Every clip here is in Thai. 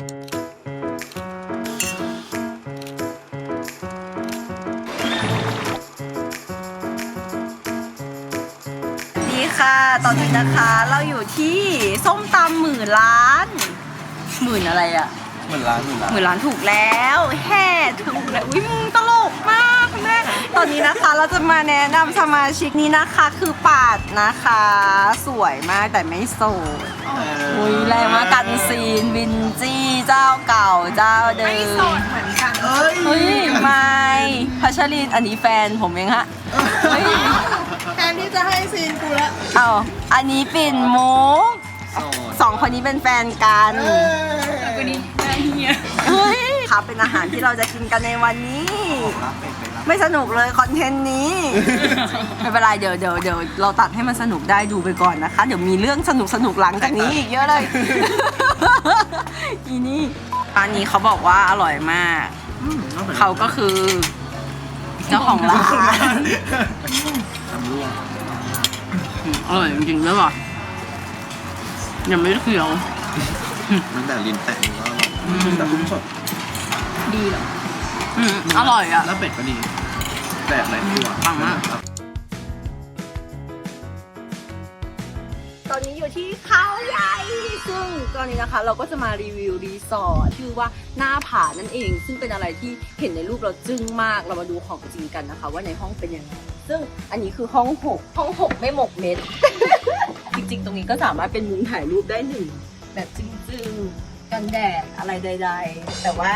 ดีค่ะ ตอนนี้นะคะ เราอยู่ที่ส้มตำหมื่นล้าน หมื่นอะไรอะเหมือนร้านเหมือนร้านหมื่นล้านถูกแล้วแห่ถูกแล้ววิมึงตลกมากคุณแม่ตอนนี้นะคะเราจะมาแนะนำสมาชิกนี้นะคะคือปาดนะคะ สวยมากแต่ไม่โสด อุ้ยแรงมากกันซีนวินจี้เจ้าเก่าเจ้าเดิมไม่โสดเหมือนกันเอ้ยเฮ้ยไม่พัชรินอันนี้แฟนผมเองฮะเฮ้ยแทนที่จะให้ซีนกูละเอาอันนี้ปิ่นมุกโสดสองคนนี้เป็นแฟนกันกูนี่ได้เฮียเฮ้ยครับเป็นอาหารที่เราจะกินกันในวันนี้ รับเป็ดไปรับ ไม่สนุกเลยคอนเทนต์นี้ ไม่เป็นไรเดี๋ยวเดี๋ยวเดี๋ยวเราตัดให้มันสนุกได้ดูไปก่อนนะคะ เดี๋ยวมีเรื่องสนุกสนุกหลังจากนี้อีกเยอะเลย อีนี่ร้านนี้เขาบอกว่าอร่อยมาก เขาก็คือเจ้าของร้านทำร่วงอร่อยจริงๆด้วยว่ะยังไม่เคี้ยวตั้งแต่ลิ้นแตะนี่ก็อร่อยแต่คุ้มสดดีเหรอ อืมอร่อยอะ แล้วเป็ดก็ดีแปลกเลยดีกว่าปังมาก ตอนนี้อยู่ที่เขาใหญ่ ซึ่งตอนนี้นะคะ เราก็จะมารีวิวรีสอร์ทชื่อว่าหน้าผานั่นเอง ซึ่งเป็นอะไรที่เห็นในรูปเราจึ้งมาก เรามาดูของจริงกันนะคะ ว่าในห้องเป็นยังไง ซึ่งอันนี้คือห้องหกห้องหกไม่หมกเม็ด จริงๆ ตรงนี้ก็สามารถเป็นมุมถ่ายรูปได้หนึ่งแบบจริงๆ กันแดดอะไรใด ๆ แต่ว่า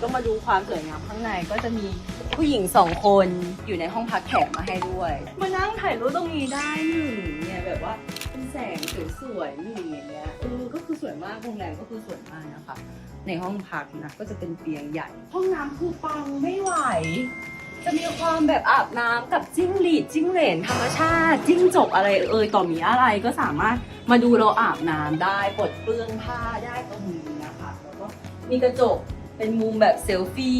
ก็มาดูความสวยงามข้างในก็จะมีผู้หญิงสองคนอยู่ในห้องพักแขกมาให้ด้วย มานั่งถ่ายรูปตรงนี้ได้หนึ่งเนี่ยแบบว่าเป็นแสงสวยๆหนึ่งอย่างเงี้ยเออก็คือสวยมากโรงแรมก็คือสวยมากนะคะ ในห้องพักนะก็จะเป็นเตียงใหญ่ ห้องน้ำคือปังไม่ไหวจะมีความแบบอาบน้ำกับจิ้งหรีดจิ้งเหลนธรรมชาติ จิ้งจกอะไรเอ่ยต่อมีอะไรก็สามารถมาดูเราอาบน้ำได้ปลดเปลื้องผ้าได้ตรงนี้ มีกระจกเป็นมุมแบบเซลฟี่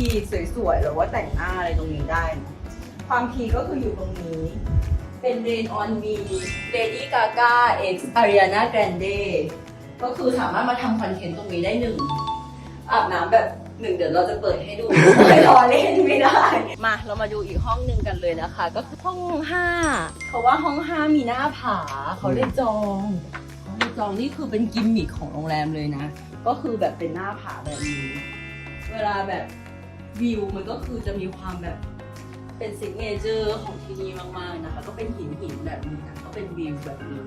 สวยๆหรือว่าแต่งหน้าอะไรตรงนี้ได้นะความพีก็คืออยู่ตรงนี้ เป็น Rain on Me Lady Gaga X Ariana Grande ก็คือสามารถมาทำคอนเทนต์ตรงนี้ได้หนึ่งอาบน้ำแบบหนึ่งเดี๋ยวเราจะเปิดให้ดูไม่รอเล่นไม่ได้ มาเรามาดูอีกห้องหนึ่งกันเลยนะคะ ก็คือห้องห้าเพราะว่าห้องห้ามีหน้าผาเขาเลยจองเขาเลยจองนี่คือเป็นกิมมิคของโรงแรมเลยนะ ก็คือแบบเป็นหน้าผาแบบนี้ เวลาแบบวิวมันก็คือจะมีความแบบเป็นซิกเนเจอร์ของที่นี่มากๆนะคะ ก็เป็นหินหินแบบนี้นะก็เป็นวิวแบบนี้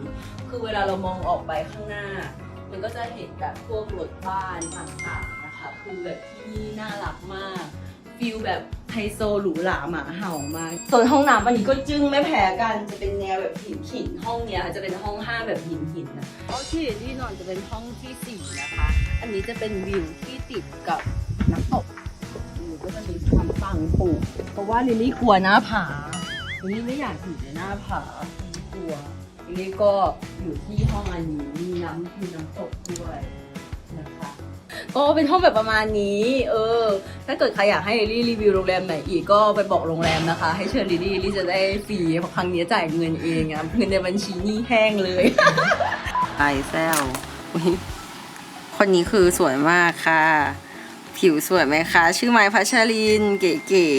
คือเวลาเรามองออกไปข้างหน้า มันก็จะเห็นแบบพวกรถบ้านต่างๆนะคะ คือแบบที่นี่น่ารักมาก ฟิลแบบไฮโซหรูหราหมาเห่ามากส่วนห้องน้ำอันนี้ก็จึ้งไม่แพ้กันจะเป็นแนวแบบหินหินๆห้องเนี้ยจะเป็นห้องห้าแบบหินหินๆนะห้องที่ที่นอนจะเป็นห้องที่สี่นะคะ อันนี้จะเป็นวิวที่ติดกับน้ำตกวิวก็จะมีความปังปูเพราะว่าลิลลี่กลัวหน้าผาลิลลี่ไม่อยากอยู่ในหน้าผาลิลลี่กลัวลิลลี่ก็อยู่ที่ห้องอันนี้มีน้ำมีน้ำตกด้วยนะคะ ก็เป็นห้องแบบประมาณนี้ เออ ถ้าเกิดใครอยากให้ลิลลี่รีวิวโรงแรมไหนอีกก็ไปบอกโรงแรมนะคะ ให้เชิญลิลลี่ลิลลี่จะได้ฟรีเพราะครั้งนี้จ่ายเงินเองอะเงินในบัญชีนี่แห้งเลยไอแซวคนนี้คือสวยมากค่ะ ผิวสวยไหมคะ ชื่อไม้พัชริน เก๋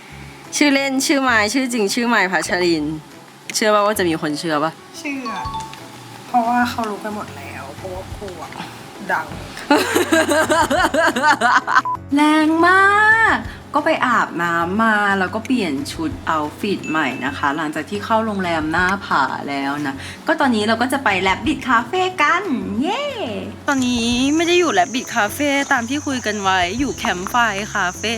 ๆชื่อเล่นชื่อไม้ชื่อจริง ชื่อไม้พัชริน เชื่อป่าว่าจะมีคนเชื่อป่ะเชื่อ เพราะว่าเขารู้กันหมดแล้วเพราะว่าครูอะดัง แรงมาก ก็ไปอาบน้ำมาแล้วก็เปลี่ยนชุดเอาฟิตใหม่นะคะ หลังจากที่เข้าโรงแรมหน้าผาแล้วนะ ก็ตอนนี้เราก็จะไปแลบบิดคาเฟ่กัน เย้ ตอนนี้ไม่ได้อยู่แลบบิดคาเฟ่ตามที่คุยกันไว้อยู่แคมป์ไฟคาเฟ่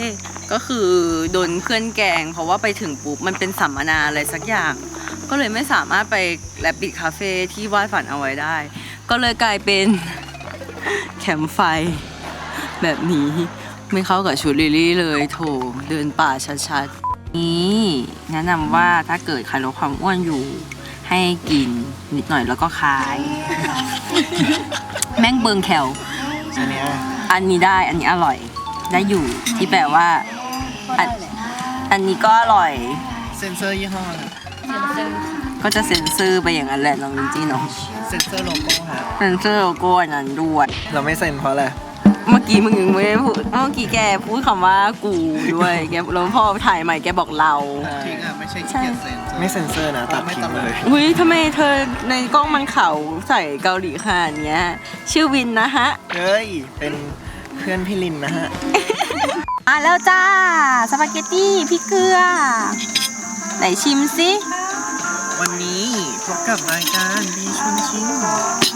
ก็คือโดนเพื่อนแกง เพราะว่าไปถึงปุ๊บมันเป็นสัมมนาอะไรสักอย่าง ก็เลยไม่สามารถไปแลบบิดคาเฟ่ที่วาดฝันเอาไว้ได้ ก็เลยกลายเป็น แคมป์ไฟ แบบนี้ไม่เข้ากับชุดลิลี่เลยโถเดินป่าชัดๆ นี่แนะนำว่าถ้าเกิดใครลดความอ้วนอยู่ ให้กินนิดหน่อยแล้วก็คาย แม่งเบิงแคลอันเนี้ยอันนี้ได้อันนี้อร่อยได้อยู่ที่แปลว่าอันอันนี้ก็อร่อย เซนเซอร์ยี่ห้อนะ ก็จะเซ็นเซอร์ไปอย่างนั้นแหละน้องลินจี้เนาะเซนเซอร์โลโก้ครับเซ็นเซอร์โลโก้อันนั้นด้วยเราไม่เซ็นเพราะอะไรเมื่อกี้มึงยังไม่ได้พูดเมื่อกี้แกพูดคำว่ากูด้วยแกแล้วพอถ่ายใหม่แกบอกเราจริงอะไม่ใช่ขี้เกียจเซ็นไม่เซ็นเซอร์นะตัดไม่ทิ้ตัดงเลเลยยอุ้ยทำไมเธอในกล้องมันเขาใส่เกาหลีขนาดเนี้ย ชื่อวินนะฮะ เฮ้ยเป็นเพื่อนพี่ลินนะฮะอะแล้วจ้าสปาเกตตี้พริกเกลือ ไหนชิมสิ วันนี้พบกับรายการบีชวนชิม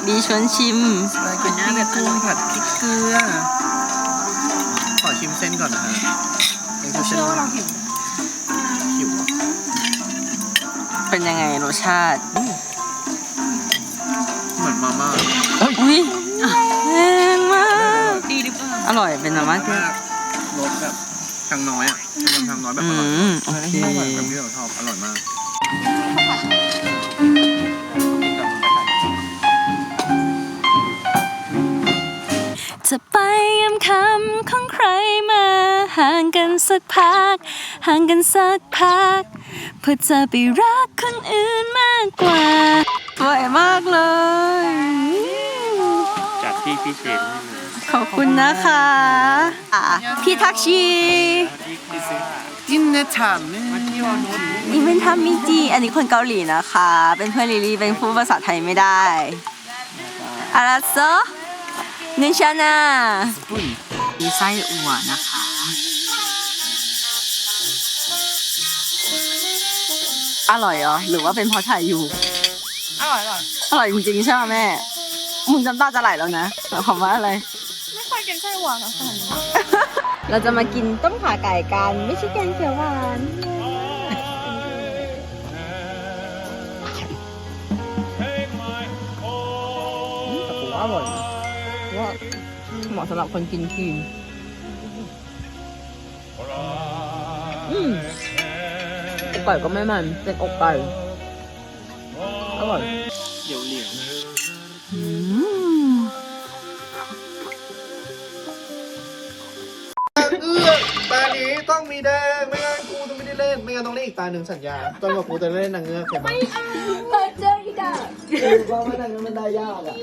ดีชวนชิมสปาเกตตี้กุ้งผัดพริกเกลือ ขอชิมเส้นก่อนนะฮะเป็นเส้นหิวอะเป็นยังไงรสชาติ เหมือนมาม่าอุ้ยแรงมากดีหรือเปล่าอร่อยเป็นแบบว่ามากรสแบบทางน้อยอะทางน้อยแบบอือร่อยมโอเคแบบที่เราชอบอร่อยมาก จะไปยำคำของใครมาห่างกันสักพัก ห่างกันสักพัก เพื่อจะไปรักคนอื่นมากกว่าสวยมากเลยจัดที่พิเศษให้เลยขอบคุณนะคะอะพี่ทักชีจินเนถาม เนี่ยนี่เป็นทำมิจีอันนี้คนเกาหลีนะคะ เป็นเพื่อนลิลี่เป็นผู้ภาษาไทยไม่ได้อาราโซนิชานามีไส้อั่วนะคะอร่อยเหรอหรือว่าเป็นเพราะถ่ายอยู่อร่อยอร่อยอร่อยจริงๆใช่ไหมแม่มึงจำตาจะไหลแล้วนะหมายความว่าอะไร ไม่เคยกินไส้หวานนะขนาดนี้เราจะมากินต้มขาไก่กัน ไม่ใช่แกงเขียวหวาน อร่อยนะว่าเหมาะสำหรับคนกินครีมอืมไก่ก็ไม่มัน เป็นอกไก่ อร่อยเหลียวเหลียวอืมเอื้อตานี้ต้องมีแดง ไม่งั้นกูจะไม่ได้เล่น ไม่งั้นต้องเล่นอีกตาหนึ่งสัญญาจนกว่ากูจะเล่นนางเงือกเห็นไหม อะก็ไม่นางเงือกมันได้ยากอะ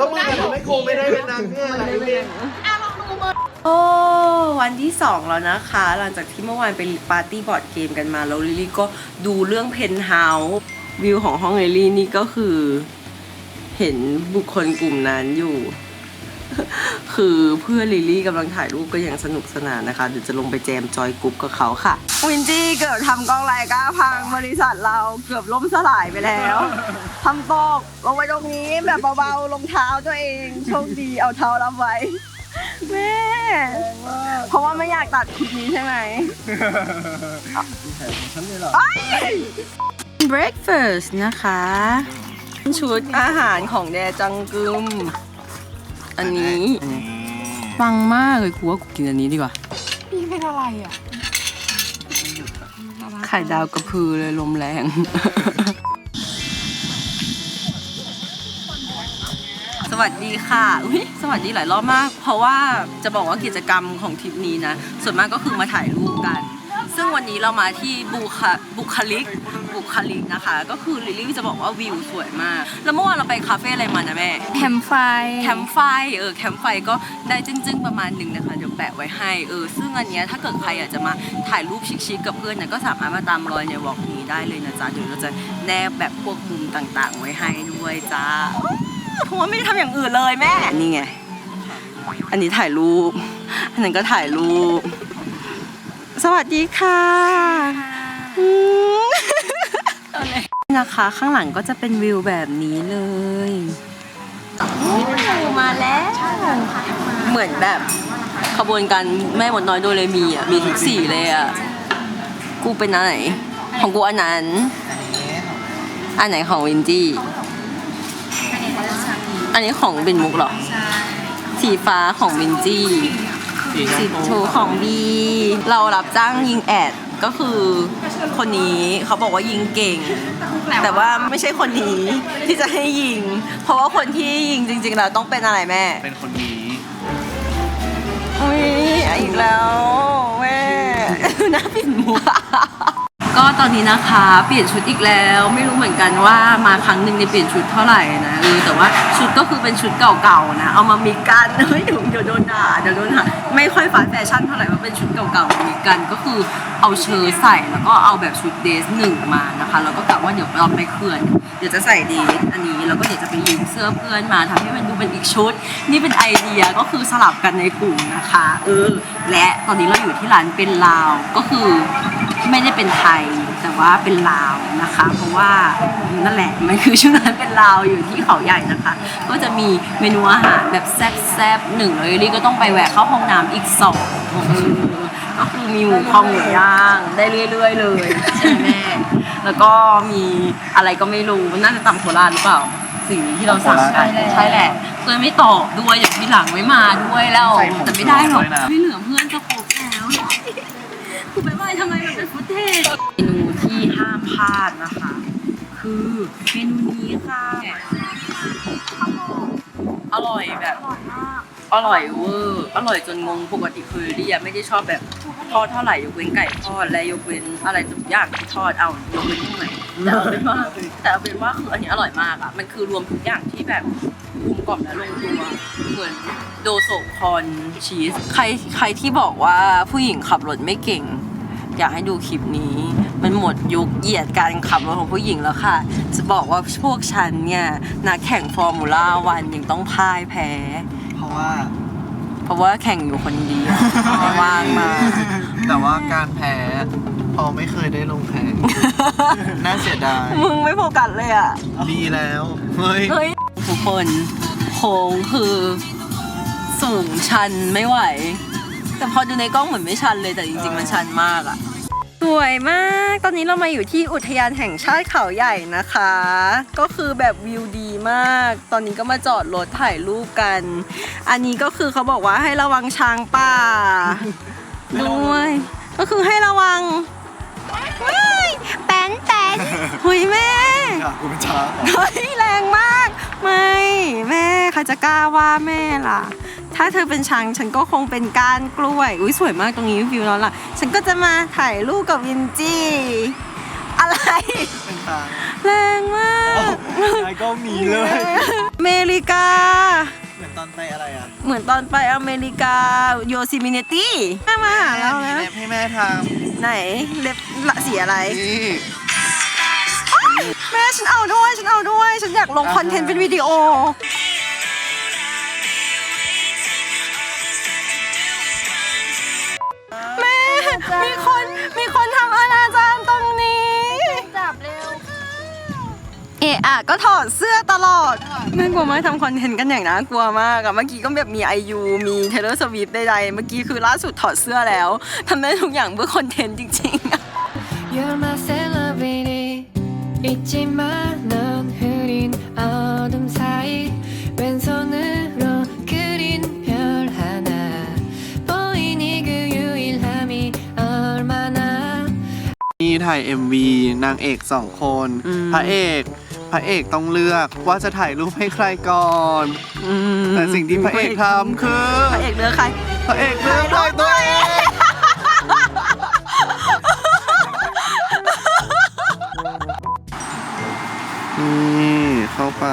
ก็มึงอะทำให้กูไม่ได้เป็นนางเงือกอะไรเองโอ้วันที่สองแล้วนะคะ หลังจากที่เมื่อวานไปปาร์ตี้บอร์ดเกมกันมาแล้วลิลลี่ก็ดูเรื่องเพนท์เฮาส์วิวของห้องลิลลี่นี่ก็คือ เห็นบุคคลกลุ่มนั้นอยู่ คือเพื่อนลิลลี่กำลังถ่ายรูปก็ยังสนุกสนานนะคะ เดี๋ยวจะลงไปแจมจอยกรุ๊ปกับเขาค่ะ วินจี้เกือบทำกล้องไลกาพังบริษัทเราเกือบล่มสลายไปแล้วทำตกลงไปตรงนี้แบบเบาๆลงเท้าตัวเองโชคดีเอาเท้ารับไว้แม่เพราะว่าไม่อยากตัดคลิปนี้ใช่ไหมฉันเลยเหรอ breakfast นะคะ ชุดอาหารของแดจังกึม อันนี้ฟังมากเลยกูว่ากูกินอันนี้ดีกว่า พี่เป็นอะไรอะไข่ดาวกระพือเลยลมแรง สวัสดีค่ะ อุ๊ยสวัสดีหลายรอบมาก เพราะว่าจะบอกว่ากิจกรรมของทริปนี้นะ ส่วนมากก็คือมาถ่ายรูปกัน ซึ่งวันนี้เรามาที่บุคบุคลิกบุคลิกนะคะ ก็คือลิลลี่จะบอกว่าวิวสวยมาก แล้วเมื่อวานเราไปคาเฟ่อะไรมานะแม่แคมไฟแคมป์ไฟเออแคมป์ไฟก็ได้จึ้งๆประมาณหนึ่งนะคะเดี๋ยวแปะไว้ให้เออซึ่งอันเนี้ยถ้าเกิดใครอยากจะมาถ่ายรูปชิคๆกับเพื่อนเนี่ยก็สามารถมาตามรอยในวอล์กนี้ได้เลยนะจ๊ะเดี๋ยวเราจะแนบแบบพวกมุมต่างๆ ไว้ให้ด้วยจ้าเพราะว่าไม่ได้ทำอย่างอื่นเลยแม่นี่ไงอันนี้ถ่ายรูป อันนั้นก็ถ่ายรูป สวัสดีค่ะอืมนะคะข้างหลังก็จะเป็นวิวแบบนี้เลยมาแล้วเหมือนแบบขบวนการแม่หมดน้อยโดเรมีอะมีทุกสีเลยอะกูเป็นอันไหน ของกูอันนั้น อันไหนของวินจี้ อันนี้ของบินมุกเหรอ สีฟ้าของวินจี้ สีชูของบีเรารับจ้างยิงแอดก็คือคนนี้เขาบอกว่ายิงเก่ง แต่ว่าไม่ใช่คนนี้ที่จะให้ยิง เพราะว่าคนที่ยิงจริงๆแล้วต้องเป็นอะไรแม่เป็นคนนี้อุ้ยอีกแล้วแม่น่าปิดมุก ก็ตอนนี้นะคะเปลี่ยนชุดอีกแล้ว ไม่รู้เหมือนกันว่ามาครั้งหนึ่งในเปลี่ยนชุดเท่าไหร่นะเออแต่ว่าชุดก็คือเป็นชุดเก่าๆนะ เอามามีกันเฮ้ยเดี๋ยวโดนด่าเดี๋ยวโดนด่าไม่ค่อยฟาแฟชั่นเท่าไหร่ว่าเป็นชุดเก่าๆมีกันก็คือเอาเชิ้ตใส่แล้วก็เอาแบบชุดเดรสหนึ่งมานะคะแล้วก็กะว่าเดี๋ยวเราไปเขื่อนเดี๋ยวจะใส่เดรสอันนี้แล้วก็เดี๋ยวจะไปยืมเสื้อเพื่อนมาทำให้มันดูเป็นอีกชุด นี่เป็นไอเดียก็คือสลับกันในกลุ่มนะคะ เออ และตอนนี้เราอยู่ที่ร้านเป็นลาวก็คือ ไม่ได้เป็นไทยแต่ว่าเป็นลาวนะคะ เพราะว่านั่นแหละมันคือชื่อร้านเป็นลาวอยู่ที่เขาใหญ่นะคะ ก็จะมีเมนูอาหารแบบแซ่บๆหนึ่งเลยลี่ก็ต้องไปแวะเข้าห้องน้ำอีกสองเออก็คือมีหมูคองหมูย่างได้เรื่อยๆเลยใช่ไหมแม่แล้วก็มีอะไรก็ไม่รู้น่าจะตำโคราชหรือเปล่าสิ่งนี้ที่เราสั่งกันใช่แหละเพื่อนไม่ตอบด้วยอย่างที่หลังไม่มาด้วยแล้วแต่ไม่ได้หรอกไม่เหลือเพื่อนจะครบแล้ว คุณไปว่าทำไมมันเป็นฟุตเทจเมนูที่ห้ามพลาดนะคะ คือเมนูนี้ค่ะ อร่อยแบบ อร่อยเวอร์อร่อยจนงงปกติคือเรียไม่ได้ชอบแบบทอดเท่าไหร่ยกเว้นไก่ทอดและยกเว้นอะไรทุกอย่างที่ทอดเอายกเว้นตรงไหนแต่เอาเป็นว่าแต่เอาเป็นว่าคืออันนี้อร่อยมากอะมันคือรวมทุกอย่างที่แบบกลมกล่อมและลงตัวเหมือน โดโซคอนชีสใครใครที่บอกว่าผู้หญิงขับรถไม่เก่ง อยากให้ดูคลิปนี้ มันหมดยุคเหยียดการขับรถของผู้หญิงแล้วค่ะ จะบอกว่าพวกฉันเนี่ยนักแข่งฟอร์มูล่าวันยังต้องพ่ายแพ้ เพราะว่า เพราะว่าแข่งอยู่คนเดียวไม่ว่างมาแต่ว่าการแพ้พอไม่เคยได้ลงแข่งน่าเสียดายมึงไม่โฟกัสเลยอะดีแล้วเฮ้ยเฮ้ยทุกคนโค้งคือ สูงชันไม่ไหว แต่พอดูในกล้องเหมือนไม่ชันเลยแต่จริงๆมันชันมากอะสวยมาก ตอนนี้เรามาอยู่ที่อุทยานแห่งชาติเขาใหญ่นะคะ ก็คือแบบวิวดีมาก ตอนนี้ก็มาจอดรถถ่ายรูปกัน อันนี้ก็คือเขาบอกว่าให้ระวังช้างป่าด้วย ก็คือให้ระวังว้ายแป้นแป้นหุยแม่กูเป็นช้างเฮ้ยแรงมาก ไม่ แม่ใครจะกล้าว่าแม่ล่ะ ถ้าเธอเป็นช้างฉันก็คงเป็นก้านกล้วย อุ้ยสวยมากตรงนี้วิวแล้วล่ะ ฉันก็จะมาถ่ายรูปกับวินจี้ อะไร เป็นช้างแรงมากนายก็มีเลย อเมริกา เหมือนตอนไปอะไรอะเหมือนตอนไปอเมริกาโยซิมิเนตี้มาหาเรามีแล้วเล็บให้แม่ทไหนเล็บละสีอะไรำนี่แม่ฉันเอาด้วย ฉันเอาด้วย ฉันอยากลงคอนเทนต์เป็นวิดีโอ มีคน มีคนทำอนาจารตรงนี้ จับเร็ว เอะอะก็ถอดเสื้อตลอด แม่กลัวมากทำคอนเทนต์กันอย่างน่ากลัวมากอะเมื่อกี้ก็แบบมีไอยูมีเทเลอร์สวีปใดๆ เมื่อกี้คือล่าสุดถอดเสื้อแล้วทำได้ทุกอย่างเพื่อคอนเทนต์จริงๆอะ You're my celebrity 잊지 마 นี่ถ่าย MV นางเอกสองคน อืม พระเอก พระเอกต้องเลือกว่าจะถ่ายรูปให้ใครก่อน อืมแต่สิ่งที่พระเอกทำคือ พระเอกเลือกใคร พระเอกเลือกถ่ายตัวเอง นี่เข้าไป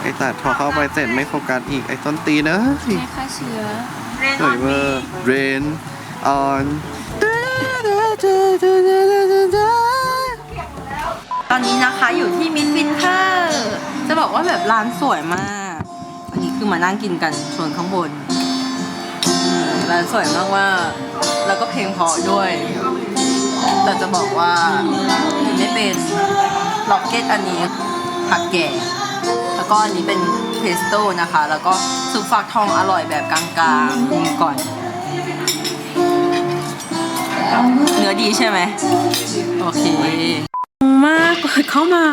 ไอ้ตัดพอเข้าไปเสร็จไม่โฟกัสอีกไอ้ต้นตีนเอ้ยฆ่าเชื้อสวยเวอร์ rain on ตอนนี้นะคะอยู่ที่มิดวินเทอร์จะบอกว่าแบบร้านสวยมาก อันนี้คือมานั่งกินกันส่วนข้างบนร้านสวยมากว่า แล้วก็เพลงเพราะด้วย แต่จะบอกว่ากินไม่เป็นล็อกเก็ตอันนี้ผักแก่ แล้วก็อันนี้เป็นเพสโต้นะคะ แล้วก็ซุปฟักทองอร่อยแบบกลางๆกินก่อน เนื้อดีใช่ไหมโอเคมากเปิดเข้ามา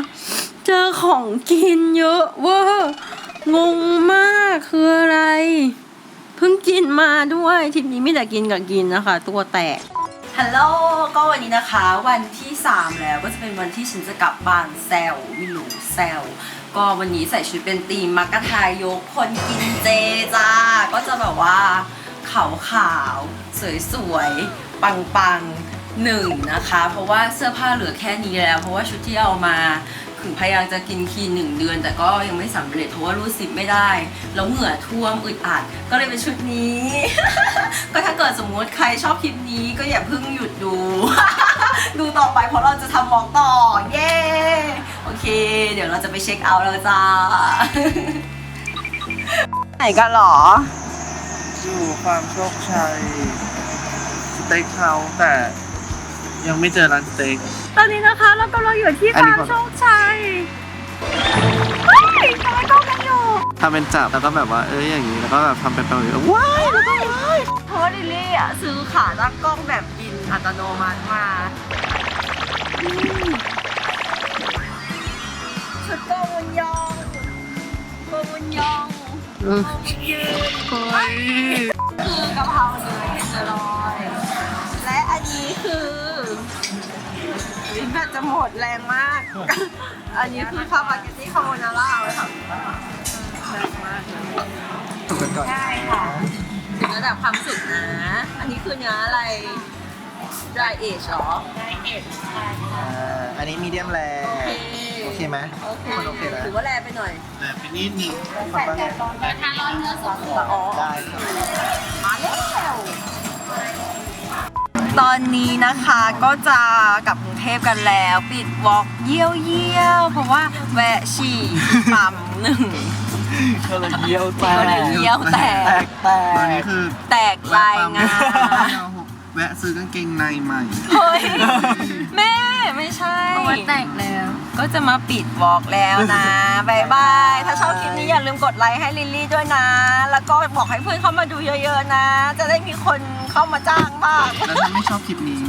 เจอของกินเยอะเวอร์งงมากคืออะไร เพิ่งกินมาด้วยทริปนี้ไม่แต่กินกับกินนะคะ ตัวแตกฮัลโหลก็วันนี้นะคะ วันที่ 3 แล้วก็จะเป็นวันที่ฉันจะกลับบ้านแซววิลูแซวก็วันนี้ใส่ชุดเป็นตีมมักกะทายกคนกินเจจ้า ก็จะแบบว่าขาวขาวๆสวยๆ ปังๆหนึ่งนะคะ เพราะว่าเสื้อผ้าเหลือแค่นี้แล้ว เพราะว่าชุดที่เอามาคือพยายามจะกินคีนหนึ่งเดือน แต่ก็ยังไม่สำเร็จเพราะว่ารูดซิปไม่ได้ แล้วเหงื่อท่วมอึดอัดก็เลยเป็นชุดนี้ ก็ถ้าเกิดสมมุติใครชอบคลิปนี้ก็อย่าเพิ่งหยุดดู ดูต่อไปเพราะเราจะทำมองต่อ เย้โอเค เดี๋ยวเราจะไปเช็คเอาท์แล้วจ้าไหนกันหรอ อยู่ความโชคชัย เต็กเฮาส์แต่ยังไม่เจอร้านสเต็ก ตอนนี้นะคะเรากำลังอยู่ที่อันนี้ฟาร์มก่อน โชคชัยเฮ้ยทำไมกล้องกันอยู่ทำเป็นจับแล้วก็แบบว่าเอ้ยอย่างนี้แล้วก็แบบทำเป็นแบบนี้ว้ายเพราะว่าลิลลี่อะซื้อขาตั้งกล้องแบบบินอัตโนมัติมาอืมชุดโกมุนยองโกมุนยองโกมุนยืน เฮ้ยคือกะเพราเนื้อเห็ดลอยและอั นนี้คือวิแบตจะหมดแรงมาก อันนี้คือคาบาเกตตี้คาโบนาร่าเลยค่ะแรงมากเลยถูกกันก่อนใช่ค่ะถึงระดับความสุขนะ อันนี้คือเนื้ออะไร dry age เหรออ่าอันนี้มีเดียมแรโอเค โอเคไหมโอเคคนโอเคแล้วถือว่าแรงไปหน่อยแต่เป็นนิดนึงอ๋อ ได้ครับ มาแล้ว ตอนนี้นะคะก็จะกลับกรุงเทพกันแล้ว ปิดวอล์กเยี่ยวเยี่ยวๆเพราะว่าแวะฉี่ปั๊มหนึ่งก็เลยเยี่ยวแตกก็เลยเยี่ยวแตกแตกแตกตอนนี้คือแตกรายงานแวะซื้อกางเกงในใหม่ เฮ้ย แม่ ไม่ใช่ เพราะว่าแตกแล้ว ก็จะมาปิดวอล์กแล้วนะบายบาย ถ้าชอบคลิปนี้อย่าลืมกดไลค์ให้ลิลลี่ด้วยนะ แล้วก็บอกให้เพื่อนเข้ามาดูเยอะๆนะ จะได้มีคนเข้ามาจ้างบ้าง แล้วถ้าไม่ชอบคลิปนี้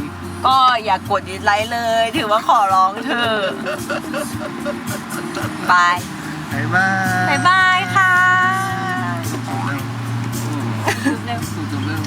ก็อย่ากดดิสไลค์เลย ถือว่าขอร้องเธอะบายบ๊ายบายบายบายค่ะเร็วเร็ว